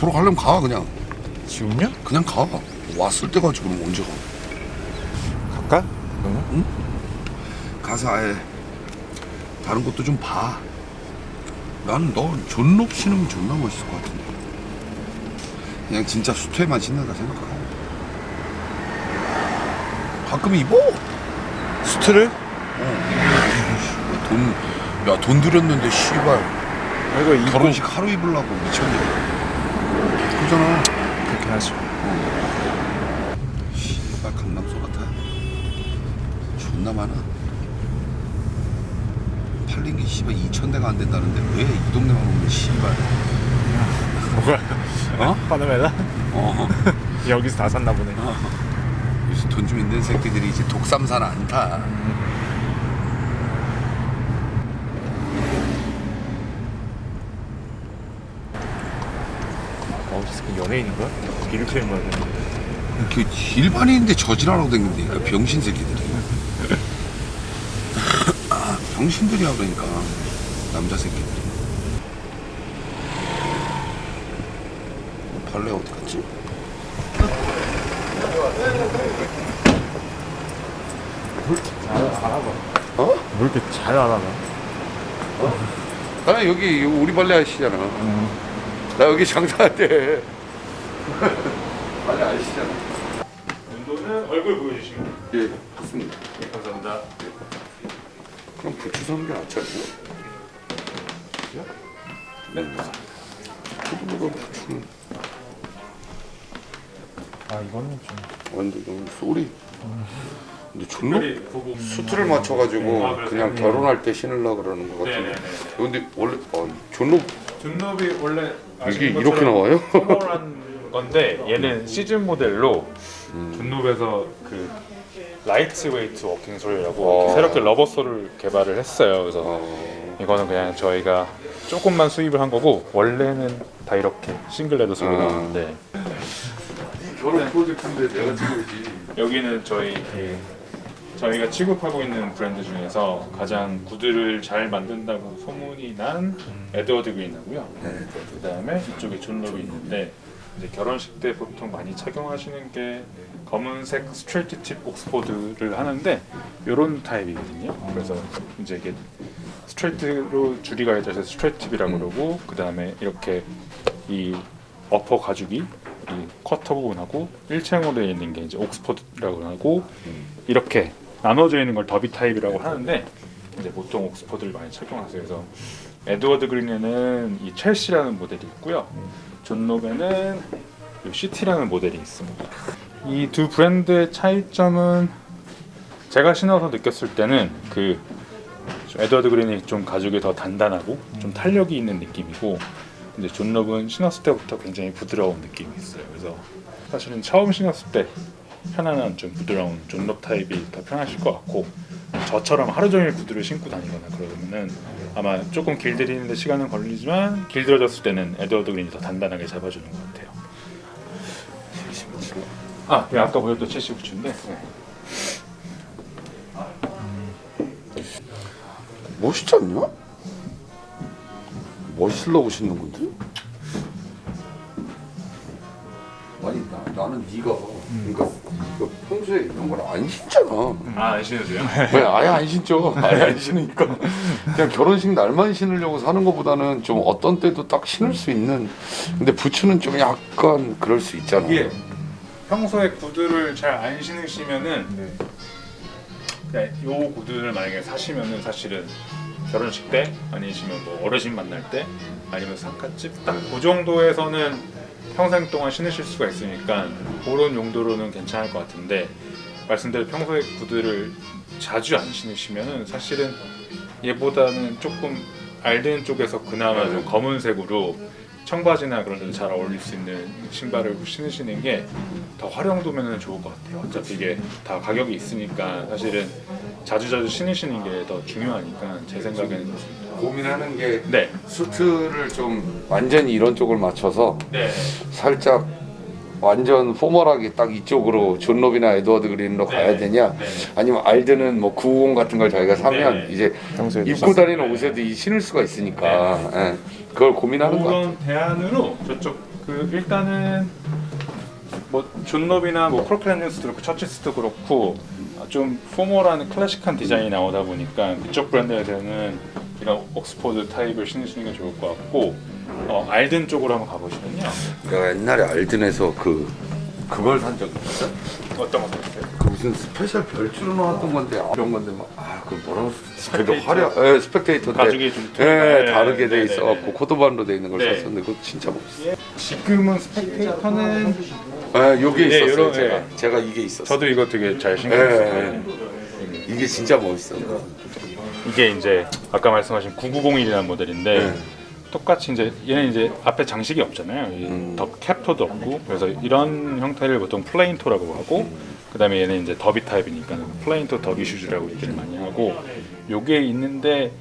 보러 가려면 가 그냥 지금요? 그냥 가 왔을 때 가지 그럼 언제 가 갈까? 그러면? 가서 아예 다른 것도 좀 봐. 나는 너 존롭 신으면 존나 멋있을 것 같은데. 그냥 진짜 수트에만 신는다 생각하고. 가끔 입어. 수트를? 어. 돈, 야, 돈 들였는데, 씨발. 이거 입고 결혼식 하루 입으려고 미쳤네. 그러잖아. 그렇게 하죠. 씨발, 강남소 같아. 존나 많아. 팔린 게 씨발 2천 대가 안 된다는데 왜 이 동네만 오면 씨발. 뭐가? 어? 파나메라? 어. 여기서 다 샀나 보네. 요새 돈 좀 있는 새끼들이 이제 독삼산 안 타. 어, 이 새끼 연예인인가? 이렇게 말해. 그 일반인인데 저질하라고 댕긴다니까 병신 새끼들이. 아, 병신들이야 그러니까 남자 새끼들이. 벌레 어디 갔지? 어? 뭐 이렇게 잘 알아봐? 아 여기 우리 벌레 아저씨잖아. 나 여기 장사한대. 벌레 아저씨잖아. 운동은 얼굴 보여주시면. 예, 좋습니다. 네, 감사합니다. 그럼 부추 사는 게 낫지 않나? 네. 초보가 부추는 아, 이거는 좀. 완전 좀 쏘리. 근데 존나 특별히 보고. 수트를 맞춰가지고 아, 그래서? 그냥 결혼할 때 신으려 그러는 것 같은데. 네네네. 근데 원래 어, 존로 존노비 원래 이게 이렇게 나와요? 스몰한 건데 얘는 시즌 모델로 음. 존노브에서 그 라이트 웨이트 워킹 솔이라고 어. 이렇게 새롭게 러버 솔을 개발을 했어요. 그래서 어, 이거는 그냥 저희가 조금만 수입을 한 거고 원래는 다 이렇게 싱글 레더 솔이 아. 나오는데 결혼 프로젝트인데 내가 찍어야지. 여기는 저희 그 저희가 취급하고 있는 브랜드 중에서 가장 구두를 잘 만든다고 소문이 난 에드워드 그린하고요. 그 다음에 이쪽에 존 롭이 있는데 이제 결혼식 때 보통 많이 착용하시는 게 검은색 스트레이트 팁 옥스포드를 하는데 이런 타입이거든요. 그래서 이제 이게 스트레이트로 줄이 가 해져 서 스트레이트 팁이라고 그러고 그 다음에 이렇게 이 어퍼 가죽이 이 쿼터 부분하고 일체형으로 돼 있는 게 이제 옥스포드라고 하고 이렇게 나눠져 있는 걸 더비 타입이라고 하는데 이제 보통 옥스포드를 많이 착용하세요. 그래서 에드워드 그린에는 이 첼시라는 모델이 있고요. 존 롭에는 이 시티라는 모델이 있습니다. 이 두 브랜드의 차이점은 제가 신어서 느꼈을 때는 그 에드워드 그린이 좀 가죽이 더 단단하고 좀 탄력이 있는 느낌이고 근데 존 롭은 신었을 때부터 굉장히 부드러운 느낌이 있어요. 그래서 사실은 처음 신었을 때 편안한 좀 부드러운 존롭 타입이 더 편하실 것 같고 저처럼 하루 종일 구두를 신고 다니거나 그러면은 아마 조금 길들이는데 시간은 걸리지만 길들어졌을 때는 에드워드 그린이 더 단단하게 잡아주는 것 같아요. 아, 네, 아까 보였던 79주인데 멋있지 않냐? 멋있으려고 신는 건데? 나, 나는 네가 그러니까 이거 평소에 이런 걸 안 신잖아. 아, 안 신으세요? 왜 아예 안 신죠? 아예 안 신으니까 그냥 결혼식 날만 신으려고 사는 것보다는 좀 어떤 때도 딱 신을 수 있는 근데 부츠는 좀 약간 그럴 수 있잖아. 이게 평소에 구두를 잘 안 신으시면은 그냥 요 구두를 만약에 사시면은 사실은 결혼식 때 아니시면 뭐 어르신 만날 때 아니면 상가집 딱 그 정도에서는 평생 동안 신으실 수가 있으니까 그런 용도로는 괜찮을 것 같은데 말씀대로 평소에 구두를 자주 안 신으시면은 사실은 얘보다는 조금 알든 쪽에서 그나마 좀 검은색으로 청바지나 그런 데도 잘 어울릴 수 있는 신발을 신으시는 게 더 활용도면은 좋을 것 같아요. 어차피 이게 다 가격이 있으니까 사실은 자주자주 신으시는 게 더 중요하니까 제 생각에는 그렇습니다. 고민하는 게 네. 수트를 좀 완전히 이런 쪽을 맞춰서 네. 살짝 완전 포멀하게 딱 이쪽으로 존 롭이나 에드워드 그린으로 가야 네. 되냐 네. 아니면 알드는 뭐 950 같은 걸 저희가 사면 네. 이제 평소에 입고 다니는 옷에도 이 신을 수가 있으니까 예, 그걸 고민하는 것 같아요 그런 대안으로 저쪽 그 일단은 뭐 존럽이나 뭐 크로크랜드스도 그렇고 처치스도 그렇고 좀 포멀한 클래식한 디자인이 나오다 보니까 그쪽 브랜드에서는 이런 옥스포드 타입을 신으시는 게 좋을 것 같고 어, 알든 쪽으로 한번 가보시면요. 내가 옛날에 알든에서 그 그걸 산 적이 있어. 어떤 거 사셨어요? 그 무슨 스페셜 별주로 나왔던 건데 아, 이런 건데 막아그 뭐라고 스펙테이터. 화려 예 스펙테이터인데 가죽이 좀 예 네, 다르게 돼 네, 있어 갖고 네. 코드반으로 돼 있는 걸 네. 샀었는데 그거 진짜 멋있어. 지금은 스펙테이터는 예 요게 네, 있었어요 요런, 제가 예. 제가 이게 있었어. 저도 이거 되게 잘 신고 예, 있어요. 이게 진짜 멋있어. 이게 이제 아까 말씀하신 9901이라는 모델인데 네. 똑같이 이제 얘는 이제 앞에 장식이 없잖아요. 이 음. 더 캡토도 없고 그래서 이런 형태를 보통 플레인토라고 하고 그다음에 얘는 이제 더비 타입이니까 플레인토 더비 슈즈라고 얘기를 많이 하고 요게 있는데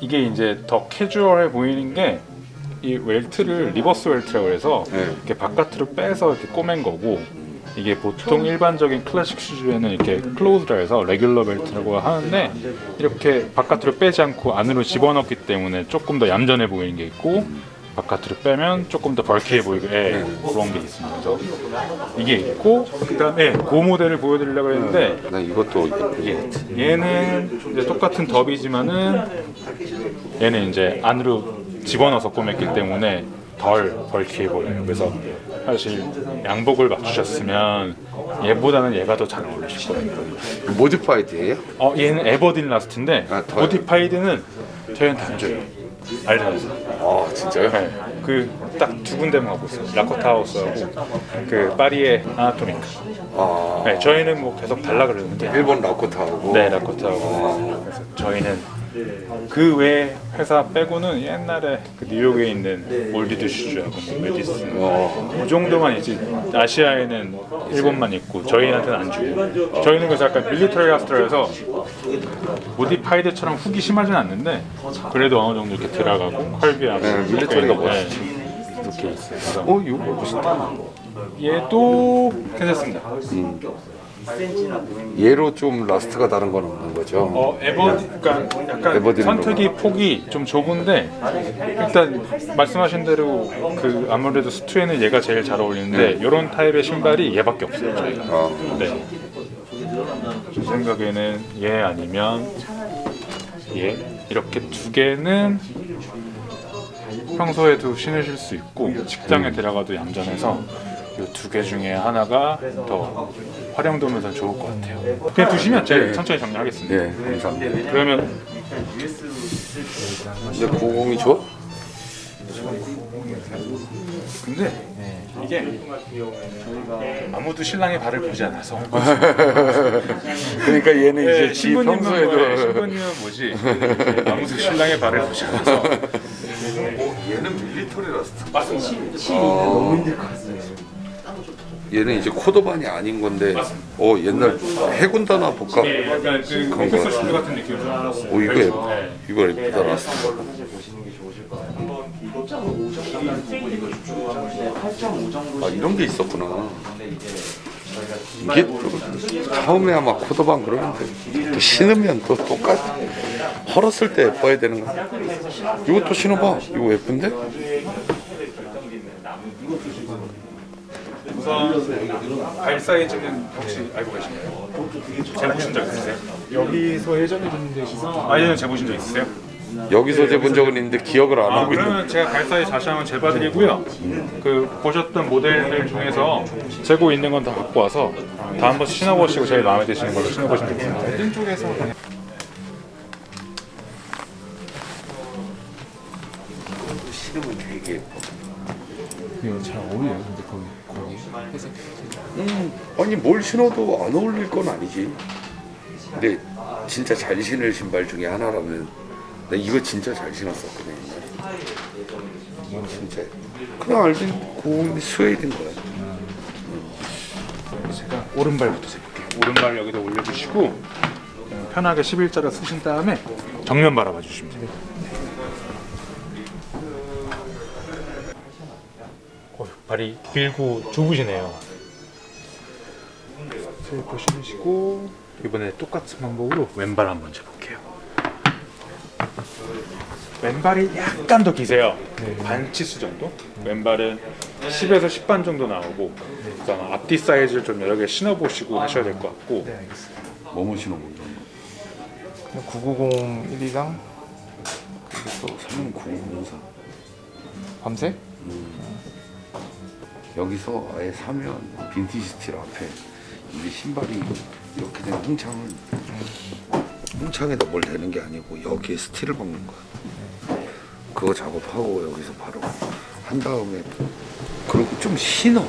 이게 이제 더 캐주얼해 보이는 게 이 웰트를 리버스 웰트라고 해서 네. 이렇게 바깥으로 빼서 이렇게 꼬맨 거고 이게 보통 일반적인 클래식 슈즈에는 이렇게 클로즈라 해서 레귤러 벨트라고 하는데 이렇게 바깥으로 빼지 않고 안으로 집어넣기 때문에 조금 더 얌전해 보이는 게 있고 바깥으로 빼면 조금 더 벌크해 보이고 예, 그런 게 있습니다. 그래서 이게 있고 그다음에 그 모델을 보여드리려고 했는데 나 이것도 이게 얘는 이제 똑같은 더비지만은 얘는 이제 안으로 집어넣어서 꼬맸기 때문에 덜 벌키해 보여요. 그래서 사실 양복을 맞추셨으면 얘보다는 얘가 더 잘 어울리실 거예요. 모디파이드예요? 어, 얘는 에버딘 라스트인데 아, 더요? 모디파이드는 안 줘요. 알잖아요. 아 진짜요? 네, 그딱 두 군데만 하고 있어요. 라코타 하우스하고 그 파리의 아나토미카. 아 네, 저희는 뭐 계속 달라 그러는데 일본 라코타하고 네, 라코타하고 그래서 저희는 그 외 회사 빼고는 옛날에 그 뉴욕에 있는 올디드 슈즈하고 뭐 메디슨 어. 그 정도만 있지 아시아에는 일본만 있고 저희한테는 안 주고 저희는 그래서 약간 밀리터리 라스트라서 모디파이드처럼 훅이 심하진 않는데 그래도 어느 정도 이렇게 들어가고 컬비하고 네, 밀리터리가 네, 멋있지. 이렇게 있어요. 그래서 어 이거 멋있다. 얘도 괜찮습니다. 얘로 좀 라스트가 다른 건 없는 거죠. 어 에버 그러니까 약간 에버딘으로. 선택이 폭이 좀 좁은데 일단 말씀하신 대로 그 아무래도 스투에는 얘가 제일 잘 어울리는데 이런 타입의 신발이 얘밖에 없어요 저희가. 아, 네. 제 생각에는 얘 아니면 얘 이렇게 두 개는 평소에도 신으실 수 있고 직장에 들어가도 얌전해서 이 두 개 중에 하나가 더 활용도면서 좋을 것 같아요. 그냥 두시면 제가 천천히 정리하겠습니다. 네, 감사합니다. 그러면 근데 90이 좋아? 근데 이게 아무도 신랑의 발을 보지 않아서 그러니까 얘는 이제 네, 지 신부님은 뭐, 평소에도 신부님은 뭐지 아무도 신랑의 발을 보지 않아서 얘는 밀리터리 라스트. 맞습니다. 얘는 이제 코도반이 아닌 건데, 어 옛날 해군단화 복합. 예, 약간 그 컴퓨터 슈트 같은 느낌을 좀 받았어요. 오 이거 예쁘, 네. 이거 예쁘다 라스트. 아 이런 게 있었구나. 이게 또 처음에 아마 코도반 그러는데 또 신으면 또 똑같. 헐었을 때 예뻐야 되는 거야. 이것도 신어봐. 이거 예쁜데? 우선 발 사이즈는 혹시 알고 계신가요? 재보신 적 있으세요? 여기서 예전에 봤는데 아 예전에 재보신 적 있으세요? 여기서 재본 적은 있는데 기억을 안 아 하고 있는. 그러면 제가 발 사이즈 다시 한번 재봐드리고요 그 보셨던 모델들 중에서 재고 있는 건 다 갖고 와서 다 한번 신어보시고 제일 마음에 드시는 걸로 신어보시면 좋겠습니다 알든 쪽에서 아니 뭘 신어도 안 어울릴 건 아니지. 근데 진짜 잘 신을 신발 중에 하나라면 나 이거 진짜 잘 신었었거든. 이건 진짜 그냥 알던 고운 스웨이드인 거야. 제가 오른발부터 재볼게요 오른발 여기다 올려주시고 음, 편하게 11자를 쓰신 다음에 정면 바라봐 주시면 돼요 어, 발이 길고 좁으시네요 슬퍼 신으시고 이번에 똑같은 방법으로 왼발 한번 재볼게요. 왼발이 약간 더 기세요. 반치수 정도? 왼발은 10에서 10반 정도 나오고 그래서 아마 앞뒤 사이즈를 좀 여러 개 신어보시고 하셔야 될 것 같고. 네 알겠습니다. 뭐뭐 신어본다 990 1, 2장 그리고 또 사면 904 밤색? 여기서 아예 사면 빈티지 스틸 앞에 이게 신발이 이렇게 된 홍창은 홍창에다 뭘 대는 게 아니고 여기에 스틸을 박는 거야. 그거 작업하고 여기서 바로 한 다음에 그리고 좀 신어.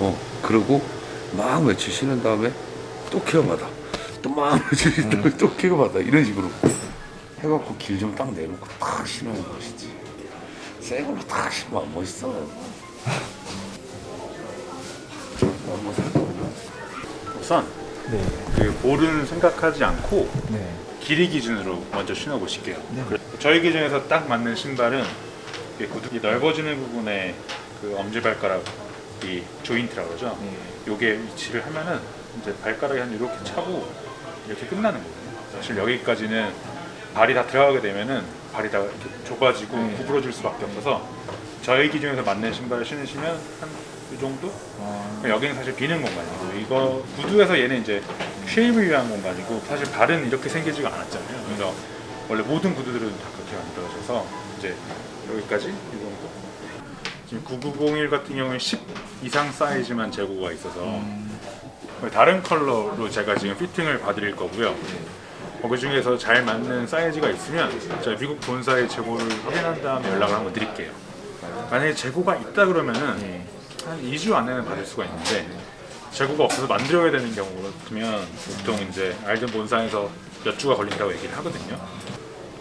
어 그리고 막 며칠 신은 다음에 또 케어받아. 또막 며칠 신은 다음에 또 케어받아. 이런 식으로 해갖고 길 좀 딱 내놓고 딱 신으면 멋있지. 새 걸로 다 신으면 안 멋있어. 살펴보면 우선 네. 그 볼은 생각하지 않고 네. 길이 기준으로 먼저 신어보실게요. 네. 저희 기준에서 딱 맞는 신발은 이 구두- 이 넓어지는 부분에 그 엄지발가락 이 조인트라고 그러죠. 네. 요게 위치를 하면은 이제 발가락이 한 이렇게 차고 이렇게 끝나는 거거든요. 사실 여기까지는 발이 다 들어가게 되면은 발이 다 이렇게 좁아지고 네. 구부러질 수밖에 없어서 저희 기준에서 맞는 신발을 신으시면 한 이 정도? 아, 여기는 사실 비는 공간이고 이거 구두에서 얘는 이제 쉐입을 위한 공간이고 사실 발은 이렇게 생기지가 않았잖아요. 그래서 원래 모든 구두들은 다 그렇게 만들어져서 이제 여기까지 이 정도. 지금 9901 같은 경우는 10 이상 사이즈만 재고가 있어서 음, 다른 컬러로 제가 지금 피팅을 봐드릴 거고요. 그 중에서 잘 맞는 사이즈가 있으면 제가 미국 본사에 재고를 확인한 다음에 연락을 한번 드릴게요. 만약에 재고가 있다 그러면은 네. 한 2주 안에는 받을 수가 있는데 재고가 없어서 만들어야 되는 경우 같으면 보통 이제 알던 본사에서 몇 주가 걸린다고 얘기를 하거든요.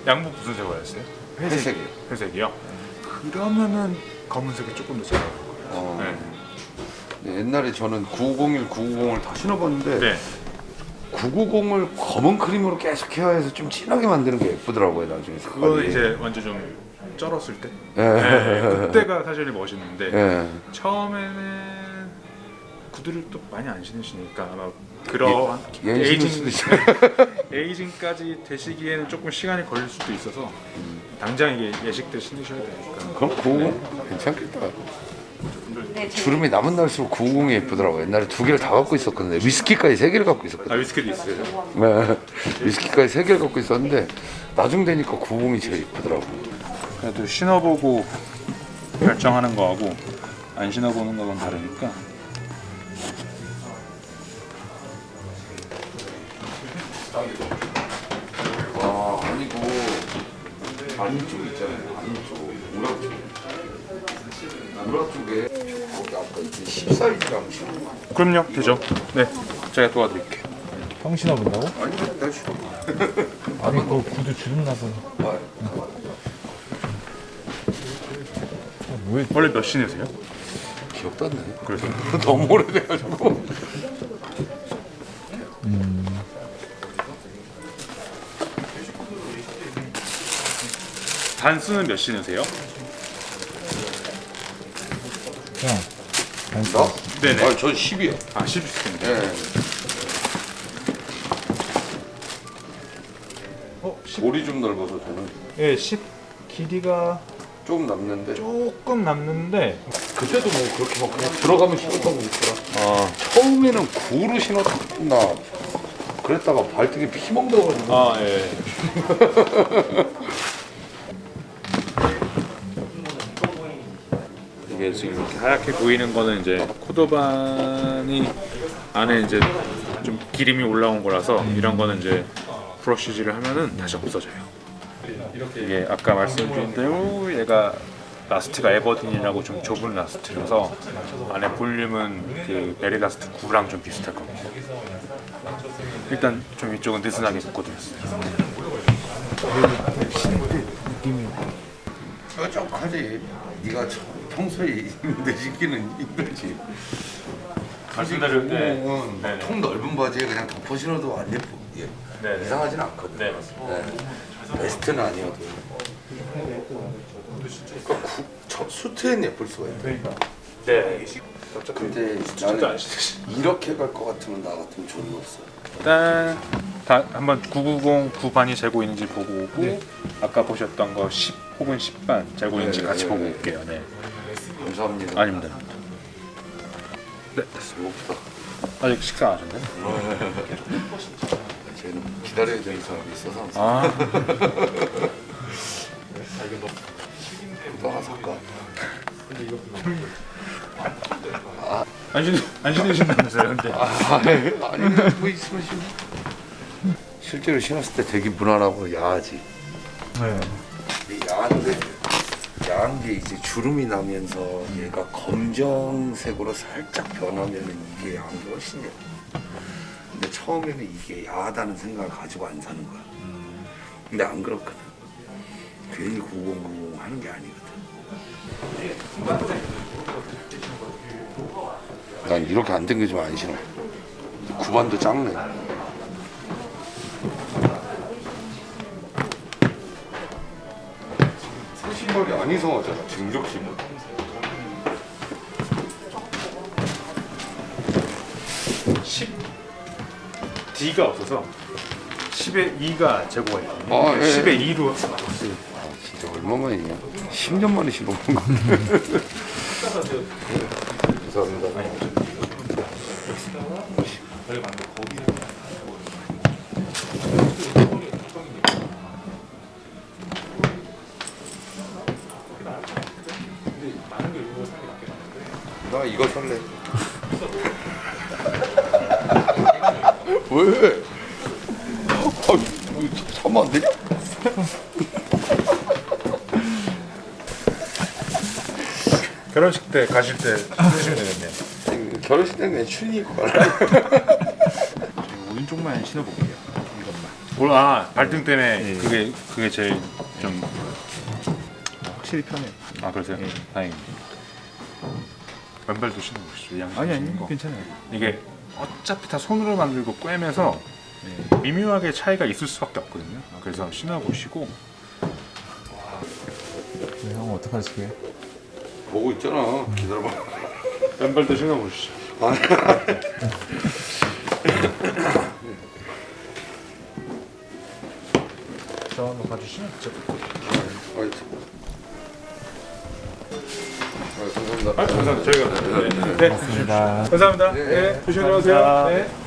양복 무슨 색으로였어요? 회색. 회색이요. 그러면은 검은색이 조금 더잘 나와요. 어, 네. 네, 옛날에 저는 991, 990을 다 신어봤는데 네. 990을 검은 크림으로 계속 케어해서 좀 진하게 만드는 게 예쁘더라고요 나중에 색깔이. 그거는 이제 완전 좀 쩔었을 때. 예. 네, 그때가 사실 멋있는데 예. 처음에는 구두를 또 많이 안 신으시니까 아마 그러한 예, 예, 신을 수도 있어요. 에이징까지 되시기에는 조금 시간이 걸릴 수도 있어서 당장 이게 예식 때 신으셔야 되니까 그럼 990 괜찮겠다. 네, 주름이 남은 날수록 990이 예쁘더라고. 옛날에 두 개를 다 갖고 있었거든요. 위스키까지 세 개를 갖고 아 있었거든요. 위스키도 있어요. 네. 위스키까지 세 개를 갖고 있었는데 나중 되니까 990이 제일 예쁘더라고. 그래도 신어보고 결정하는 거하고 안 신어보는 거는 다르니까 아 아니고 안쪽 있잖아요. 안쪽 우락 쪽. 우락 쪽에 거기 아까 이제 10사이즈랑 신은 거 아니야? 그럼요 되죠. 네 제가 도와드릴게요. 형 신어본다고? 아니 나 싫어. 아니 그 구두 주름 나서 아, 왜 원래 몇 신으세요? 기억도 안 나네. 그래서 너무 오래돼가지고. 단수는 몇 신으세요? 형 반스 나? 네네. 아, 저 10이요. 아 10신이요. 예. 어? 10? 볼이 좀 넓어서 저는 예, 10 길이가 조금 남는데 조금 남는데 그때도 뭐 그렇게 막 그냥 들어가면 신었던 거 있더라. 아, 처음에는 9로 신었나 그랬다가 발등에 피멍 들어가지고 아 예. 이게 지금 이렇게 하얗게 보이는 거는 이제 코도반이 안에 이제 좀 기름이 올라온 거라서 이런 거는 이제 브러쉬질을 하면은 다시 없어져요. 이게 아까 말씀드린 대로 얘가 라스트가 에버딘이라고 좀 좁은 라스트라서 안에 볼륨은 그 베리 라스트 9랑 좀 비슷할 겁니다. 일단 좀 이쪽은 느슨하게 묶어드렸어요. 느낌이 뾰족하지 네가 저- 평소에 입는데 신기는 힘들지 말씀대로 네. 네. 통 넓은 바지에 그냥 덮어 신어도 안 예뻐 예. 네. 이상하진 않거든 네 맞습니다. 네. 베스트는 아니어도 그러니까 구, 저, 수트엔 예쁠 수가 있다 네. 근데 나는. 이렇게 갈 것 같으면 나 같으면 좋은 없어 일단 다 한번 990 9반이 재고 있는지 보고 오고 아까 보셨던 거 10 혹은 10반 재고 있는지 네, 같이 네, 보고 네. 올게요. 네. 감사합니다. 아닙니다. 네, 배고프다. 아직 식사 안 하셨나요? 쟤는 기다려야 되는 사람이 있어서 아, 너 하나 살까? 안 신으 안 신으신다면서요? 근데 아니 뭐 있으면. 실제로 신었을 때 되게 무난하고 야하지. 네. 이 야한데 야한 게 이제 주름이 나면서 얘가 검정색으로 살짝 변하면 이게 야한 게 훨씬 야. 처음에는 이게 야하다는 생각을 가지고 안 사는 거야. 근데 안 그렇거든. 괜히 9090 하는 게 아니거든. 난 이렇게 안 당겨주면 안 신어. 9반도 작네. 신발이 안 이상하잖아. 신으 면. D가 없어서 10에 2가 제고가 있거든요. 아, 예. 10에 2로 아, 진짜 얼마 만이냐? 10년 만에 신어본 거. 감사합니다. 나 이거 살래. 왜? 아, 사면 안 되냐? 결혼식 때 가실 때 쓰시면 되겠네요. 결혼식 때는 그냥 춘이 입고 가라. 오른쪽만 신어볼게요. 몰라 아, 발등 때문에 그게 그게 제일 좀 확실히 편해요. 아 그러세요? 다행입니다. 왼발도 신어보시죠. 양심 아니 신는 아니 거. 괜찮아요. 이게 어차피 다 손으로 만들고 꿰매서 미묘하게 차이가 있을 수밖에 없거든요. 그래서 신어보시고 네, 형 어떡하시게? 보고 있잖아. 기다려봐. 왼발도 신어보시죠. 저 한번 봐주시면 죠 아이, 아, 감사합니다. 아, 감사합니다. 저희가 네, 네. 감사합니다. 감사합니다. 네, 조심히 들어가세요. 네.